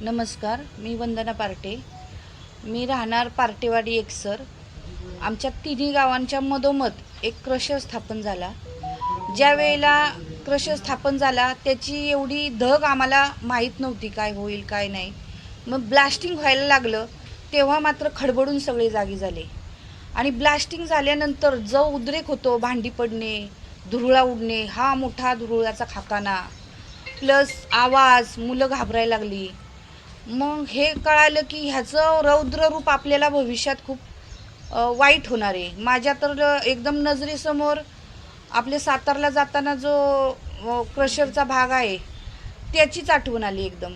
नमस्कार मी वंदना पार्टे. मी राहणार पार्टेवाडी एकसर आमच्या तिन्ही गावांच्या मधोमध एक क्रशर स्थापन झाला. ज्या वेळेला क्रशर स्थापन झाला त्याची एवढी धग आम्हाला माहीत नव्हती काय होईल काय नाही. मग ब्लास्टिंग व्हायला लागलं तेव्हा मात्र खडबडून सगळे जागी झाले. आणि ब्लास्टिंग झाल्यानंतर जो उद्रेक होतो भांडी पडणे धुरुळा उडणे हा मोठा धुरुळाचा खाकाना. प्लस आवाज मुलं घाबरायला लागली. मग हे कळालं की ह्याचं रौद्र रूप आपल्याला भविष्यात खूप वाईट होणार आहे. माझ्या तर एकदम नजरेसमोर आपले सातारला जाताना जो क्रशरचा भाग आहे त्याचीच आठवण आली एकदम.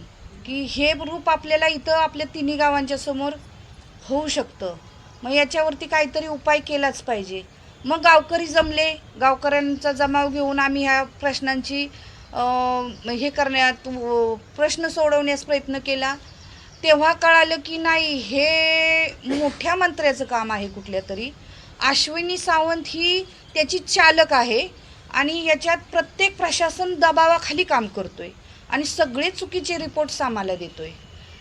की हे रूप आपल्याला इथं आपल्या तिन्ही गावांच्या समोर होऊ शकतं. मग याच्यावरती काहीतरी उपाय केलाच पाहिजे. मग गावकरी जमले गावकऱ्यांचा जमाव घेऊन आम्ही ह्या प्रश्नांची हे करण्यात प्रश्न सोडवण्यास प्रयत्न केला. तेव्हा कळालं की नाही हे मोठ्या मंत्र्याचं काम आहे कुठल्या तरी. अश्विनी सावंत ही त्याची चालक आहे आणि याच्यात प्रत्येक प्रशासन दबावाखाली काम करतोय आणि सगळे चुकीचे रिपोर्ट्स आम्हाला देतोय.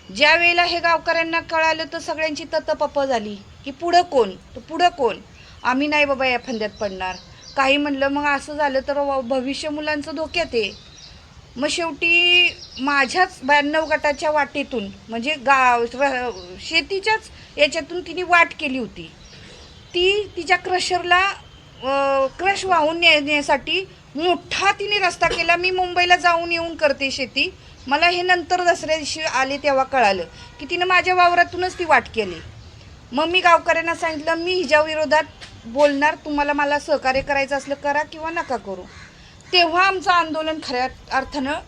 ज्या वेळेला हे गावकऱ्यांना कळालं तर सगळ्यांची ततपप झाली की पुढं कोण? तर पुढं कोण? आम्ही नाही बाबा या फंद्यात पडणार. काही म्हणलं मग असं झालं तर भविष्य मुलांचं धोक्यात आहे. मग शेवटी माझ्याच ब्याण्णव गटाच्या वाटेतून म्हणजे गाव शेतीच्याच याच्यातून तिने वाट केली होती. ती तिच्या क्रशरला क्रश वाहून नेण्यासाठी मोठा तिने रस्ता केला. मी मुंबईला जाऊन येऊन करते शेती. मला हे नंतर दसऱ्या दिवशी आले तेव्हा कळालं की तिनं माझ्या वावरातूनच ती वाट केली. मग मी गावकऱ्यांना सांगितलं मी हिच्या विरोधात बोलणार तुम्हाला मला सहकार्य करायचं असलं करा किंवा नका करू. तेव्हा आमचं आंदोलन खऱ्या अर्थानं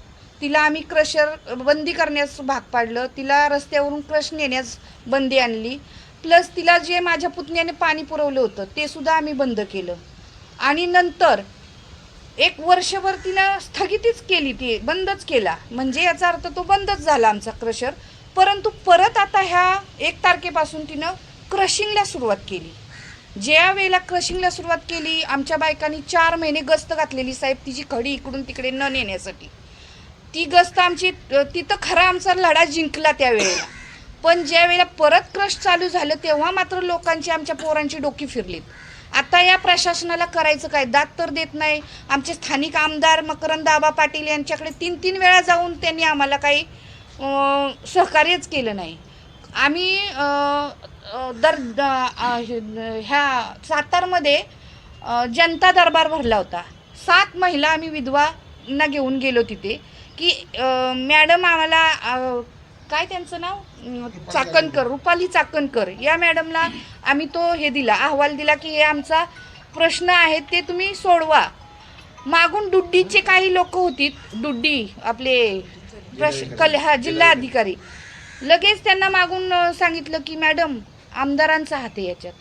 तिला आम्ही क्रशर बंदी करण्यास भाग पाडलं तिला रस्त्यावरून क्रश नेण्यास बंदी आणली प्लस तिला जे माझ्या पुतण्याने पाणी पुरवलं होतं ते सुद्धा आम्ही बंद केलं. आणि नंतर एक वर्षभर तिनं स्थगितीच केली ती बंदच केला. म्हणजे याचा अर्थ तो बंदच झाला आमचा क्रशर परंतु परत आता ह्या एक तारखेपासून तिनं क्रशिंगला सुरुवात केली. ज्या वेळेला क्रशिंगला सुरुवात केली आमच्या बायकांनी चार महिने गस्त घातलेली साहेब तिची खडी इकडून तिकडे न नेण्यासाठी. ती गस्त आमची तिथं खरा आमचा लढा जिंकला त्यावेळेला. पण ज्या वेळेला परत क्रश चालू झालं तेव्हा मात्र लोकांची आमच्या पोरांची डोकी फिरलीत. आता या प्रशासनाला करायचं काय? दात तर देत नाही. आमचे स्थानिक आमदार मकरंद आबा पाटील यांच्याकडे तीन तीन वेळा जाऊन त्यांनी आम्हाला काही सहकार्यच केलं नाही. आम्ही दर ह्या सातारमध्ये जनता दरबार भरला होता. सात महिला आम्ही विधवांना घेऊन गेलो तिथे की मॅडम आम्हाला काय त्यांचं नाव? चाकणकर रुपाली चाकणकर. या मॅडमला आम्ही तो हे दिला अहवाल दिला की हे आमचा प्रश्न आहे ते तुम्ही सोडवा. मागून डुड्डीचे काही लोक होती डुड्डी आपले प्रश कल हा जिल्हा अधिकारी लगेच त्यांना मागून सांगितलं की मॅडम आमदारांचा हात आहे याच्यात.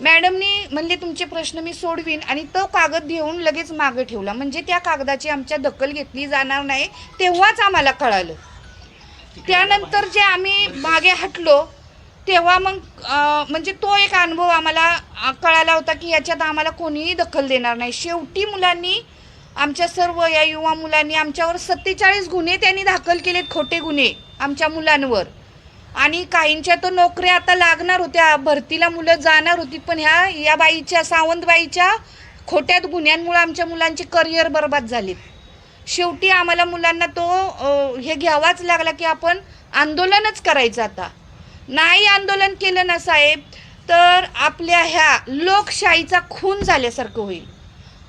मॅडमनी म्हणले तुमचे प्रश्न मी सोडवीन आणि तो कागद घेऊन लगेच मागं ठेवला. म्हणजे त्या कागदाची आमच्या दखल घेतली जाणार नाही तेव्हाच आम्हाला कळालं. त्यानंतर जे आम्ही मागे हटलो तेव्हा मग म्हणजे तो एक अनुभव आम्हाला कळाला होता की याच्यात आम्हाला कोणीही दखल देणार नाही. शेवटी मुलांनी आमच्या सर्व या युवा मुलांनी आमच्यावर सत्तेचाळीस गुन्हे त्यांनी दाखल केलेत खोटे गुन्हे आमच्या मुलांवर. आणि काहींच्या तर नोकऱ्या आता लागणार होत्या. भरतीला मुलं जाणार होती पण ह्या या बाईच्या सावंतबाईच्या खोट्यात गुन्ह्यांमुळे आमच्या मुलांचे करिअर बर्बाद झालेत. शेवटी आम्हाला मुलांना तो हे घ्यावाच लागला की आपण आंदोलनच करायचं आता. नाही आंदोलन केलं ना साहेब तर आपल्या ह्या लोकशाहीचा खून झाल्यासारखं होईल.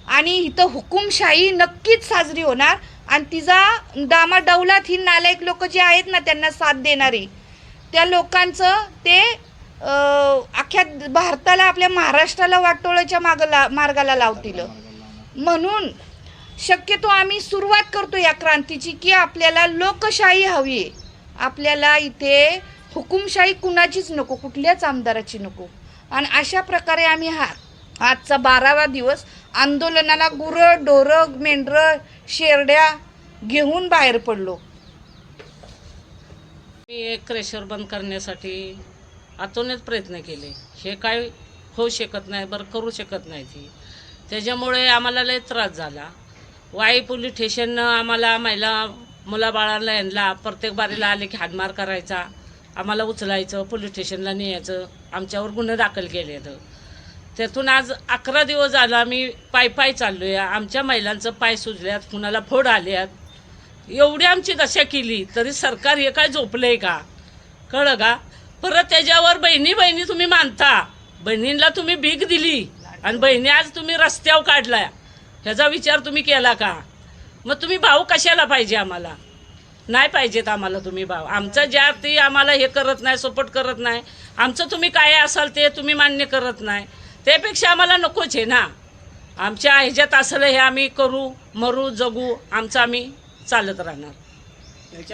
आणि इथं हुकुमशाही नक्कीच साजरी होणार आणि तिचा डामाडौलात ही नालायक लोक जे आहेत ना त्यांना साथ देणारी त्या लोकांचं ते अख्ख्या भारताला आपल्या महाराष्ट्राला वाटोळ्याच्या मागला मार्गाला लावतील. म्हणून शक्यतो आम्ही सुरुवात करतो या क्रांतीची की आपल्याला लोकशाही हवी आहे. आपल्याला इथे हुकुमशाही कुणाचीच नको कुठल्याच आमदाराची नको. आणि अशा प्रकारे आम्ही हा आजचा बारावा दिवस आंदोलनाला गुरं डोरं मेंढरं शेरड्या घेऊन बाहेर पडलो. मी एक क्रेशर बंद करण्यासाठी आतूनच प्रयत्न केले. हे काय होऊ शकत नाही बरं करू शकत नाही ती. त्याच्यामुळे आम्हाला लय त्रास झाला. वाई पोलीस स्टेशननं आम्हाला महिला मुलाबाळांना यांना प्रत्येक बारीला आले की हाडमार करायचा आम्हाला उचलायचं पोलीस स्टेशनला न्यायचं आमच्यावर गुन्हे दाखल केले त्यातून आज अकरा दिवस झाला आम्ही पाय पाय चाललो आहे आमच्या महिलांचं पाय सुजल्यात कुणाला फोड आल्यात एवढी आमची दशा केली? तरी सरकार हे काय झोपलंय का? कळलं का? परत त्याच्यावर बहिणी बहिणी तुम्ही मानता. बहिणींना तुम्ही भीक दिली आणि बहिणी आज तुम्ही रस्त्यावर काढला ह्याचा विचार तुम्ही केला का? मग तुम्ही भाऊ कशाला पाहिजे आम्हाला? नाही पाहिजेत आम्हाला तुम्ही भाव आमचं ज्या ती आम्हाला हे करत नाही सपोर्ट करत नाही. आमचं तुम्ही काय असाल ते तुम्ही मान्य करत नाही. त्यापेक्षा आम्हाला नकोच आहे ना. आमच्या ह्याच्यात असलं हे आम्ही करू मरू जगू. आमचं आम्ही चालत राहणार.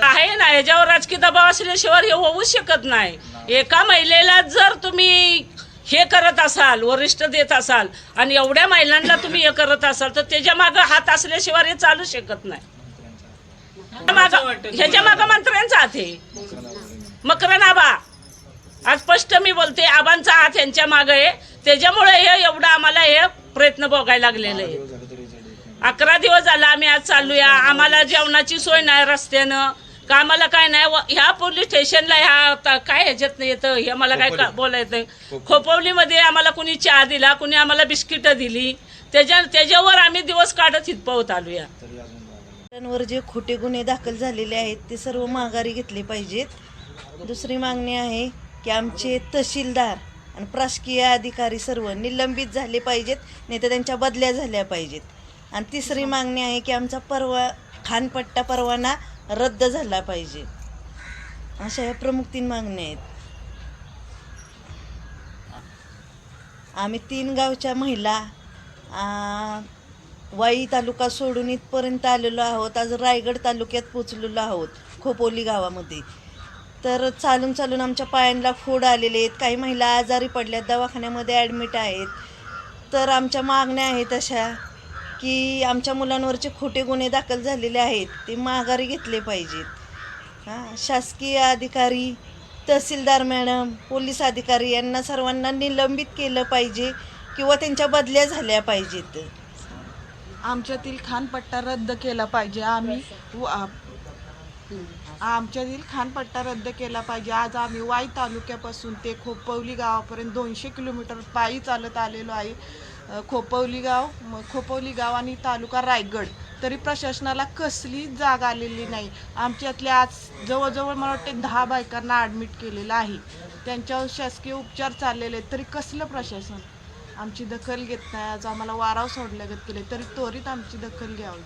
आहे ना ह्याच्यावर राजकीय दबाव असल्याशिवाय हे होऊच शकत नाही. एका महिलेला जर तुम्ही हे करत असाल वरिष्ठ देत असाल आणि एवढ्या महिलांना तुम्ही हे करत असाल तर त्याच्या मागं हात असल्याशिवाय हे चालू शकत नाही. ह्याच्या मागं मंत्र्यांचा हात आहे. मकरन आबा आज स्पष्ट मी बोलते आबांचा हात यांच्या मागं आहे. त्याच्यामुळे हे एवढं आम्हाला हे प्रयत्न बघायला लागलेलं आहे अकरा दिवस झाला आम्ही आज चालूया आम्हाला जेवणाची सोय नाही रस्त्यानं. का आम्हाला काय नाही व- ह्या पोलीस स्टेशनला ह्या आता काय ह्याच्यात नाही येतं हे मला काय का- बोलायचं नाही. खोपवलीमध्ये आम्हाला कुणी चहा दिला कुणी आम्हाला बिस्किटं दिली. त्याच्या त्याच्यावर आम्ही दिवस काढत हितपावत आलूया वर जे खोटे गुन्हे दाखल झालेले आहेत ते सर्व माघारी घेतले पाहिजेत. दुसरी मागणी आहे की आमचे तहसीलदार आणि प्रशासकीय अधिकारी सर्व निलंबित झाले पाहिजेत नाही तर त्यांच्या बदल्या झाल्या पाहिजेत. आणि तिसरी मागणी आहे की आमचा परवा खानपट्टा परवाना रद्द झाला पाहिजे. अशा या प्रमुख तीन मागण्या आहेत. आम्ही तीन गावच्या महिला वाई तालुका सोडून इथपर्यंत आलेलो आहोत. आज रायगड तालुक्यात पोचलेलो आहोत खोपोली गावामध्ये. तर चालून चालून आमच्या पायांना फोड आलेले आहेत. काही महिला आजारी पडल्यात दवाखान्यामध्ये ॲडमिट आहेत. तर आमच्या मागण्या आहेत अशा. की आमच्या मुलांवरचे खोटे गुन्हे दाखल झालेले आहेत ते माघारी घेतले पाहिजेत. हां शासकीय अधिकारी तहसीलदार मॅडम पोलीस अधिकारी यांना सर्वांना निलंबित केलं पाहिजे किंवा त्यांच्या बदल्या झाल्या पाहिजेत. आमच्यातील खानपट्टा रद्द केला पाहिजे. आम्ही आमच्यातील खानपट्टा रद्द केला पाहिजे. आज आम्ही वाई तालुक्यापासून ते खोपवली गावापर्यंत दोनशे किलोमीटर पायी चालत आलेलो आहे. खोपवली गाव मग खोपवली गाव आणि तालुका रायगड. तरी प्रशासनाला कसली जाग आलेली नाही. आमच्यातल्या आज जवळजवळ मला वाटते दहा बायकांना ॲडमिट केलेलं आहे. त्यांच्यावर शासकीय उपचार चाललेले आहेत. तरी कसलं प्रशासन? आमची दखल घेत नाही. आज आम्हाला वाराव सोडल्यागत केले तरी त्वरित आमची दखल घ्यावी.